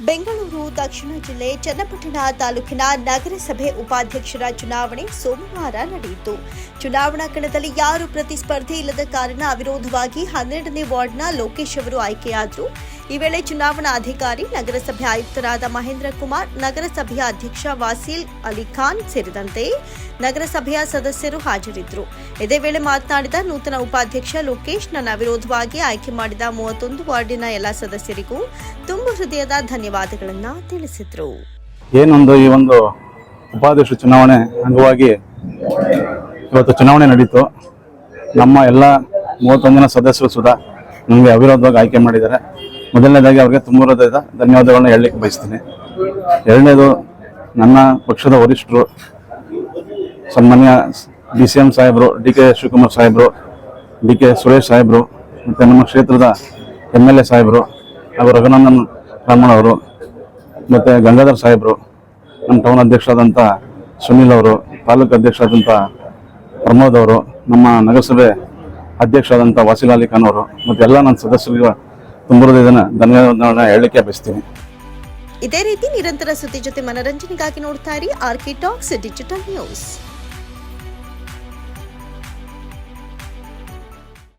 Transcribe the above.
ಬೆಂಗಳೂರು, ದಕ್ಷಿಣ ಜಿಲ್ಲೆ, ಚನ್ನಪಟ್ಟಣ ತಾಲೂಕಿನ ನಗರಸಭೆ ಉಪಾಧ್ಯಕ್ಷರ ಚುನಾವಣೆ ಸೋಮವಾರ ನಡೆಯಿತು. ಚುನಾವಣಾ ಕಣದಲ್ಲಿ ಯಾರು ಪ್ರತಿಸ್ಪರ್ಧಿ ಇಲ್ಲದ ಕಾರಣ ಅವಿರೋಧವಾಗಿ ಹನ್ನೆರಡನೇ ವಾರ್ಡ್ನ ಲೋಕೇಶ್ ಅವರು ಆಯ್ಕೆಯಾದರು. ಈ ವೇಳೆ ಚುನಾವಣಾ ಅಧಿಕಾರಿ, ನಗರಸಭೆ ಆಯುಕ್ತರಾದ ಮಹೇಂದ್ರ ಕುಮಾರ್, ನಗರಸಭೆಯ ಅಧ್ಯಕ್ಷ ವಾಸೀಲ್ ಅಲಿ ಖಾನ್ ಸೇರಿದಂತೆ ನಗರಸಭೆಯ ಸದಸ್ಯರು ಹಾಜರಿದ್ದರು. ಇದೇ ವೇಳೆ ಮಾತನಾಡಿದ ನೂತನ ಉಪಾಧ್ಯಕ್ಷ ಲೋಕೇಶ್, ನನ್ನ ವಿರೋಧವಾಗಿ ಆಯ್ಕೆ ಮಾಡಿದ ಮೂವತ್ತೊಂದು ವಾರ್ಡಿನ ಎಲ್ಲ ಸದಸ್ಯರಿಗೂ ತುಂಬು ಹೃದಯದ ಧನ್ಯವಾದಗಳನ್ನು ತಿಳಿಸಿದರು. ಏನೊಂದು ಈ ಒಂದು ಉಪಾಧ್ಯಕ್ಷ ಚುನಾವಣೆ ಅಂಗವಾಗಿ ಇವತ್ತು ಚುನಾವಣೆ ನಡೀತು. ನಮ್ಮ ಎಲ್ಲ ಮೂವತ್ತೊಂದು ಜನ ಸದಸ್ಯರು ಸುಧಾ ನಮಗೆ ಅವಿರೋಧವಾಗಿ ಆಯ್ಕೆ ಮಾಡಿದ್ದಾರೆ. ಮೊದಲನೇದಾಗಿ ಅವರಿಗೆ ತುಂಬ ಧನ್ಯವಾದಗಳನ್ನ ಹೇಳಲಿಕ್ಕೆ ಬಯಸ್ತೀನಿ. ಎರಡನೇದು, ನನ್ನ ಪಕ್ಷದ ವರಿಷ್ಠರು, ಸನ್ಮಾನ್ಯ ಡಿ ಸಿ ಎಂ ಸಾಹೇಬರು, ಡಿ ಕೆ ಶಿವಕುಮಾರ್ ಸಾಹೇಬರು, ಡಿ ಕೆ ಸುರೇಶ್ ಸಾಹೇಬರು, ಮತ್ತು ನಮ್ಮ ಕ್ಷೇತ್ರದ ಎಂ ಎಲ್ ಎ ಸಾಹೇಬರು, ಹಾಗೂ ರಘುನಂದನ್ ರಾಮಣ್ಣ ಅವರು, ಮತ್ತು ಗಂಗಾಧರ್ ಸಾಹೇಬರು, ನಮ್ಮ ಟೌನ್ ಅಧ್ಯಕ್ಷರಾದಂಥ ಸುನೀಲ್ ಅವರು, ತಾಲೂಕು ಅಧ್ಯಕ್ಷರಾದಂಥ ಪ್ರಮೋದ್ ಅವರು, ನಮ್ಮ ನಗರಸಭೆ ಅಧ್ಯಕ್ಷರಾದಂಥ ವಾಸಿಲ್ ಅಲಿ ಖಾನ್ ಅವರು, ಮತ್ತು ಎಲ್ಲ ನನ್ನ ಸದಸ್ಯರಿಗೆ ತುಂಬ ಇದನ್ನ ಧನ್ಯವಾದಗಳನ್ನ ಹೇಳಲಿಕ್ಕೆ ಬಯಸ್ತೀನಿ. ಇದೇ ರೀತಿ ನಿರಂತರ ಸುದ್ದಿ ಜೊತೆ ಮನರಂಜನೆಗಾಗಿ ನೋಡ್ತಾ ಇರಿ R K talks digital news.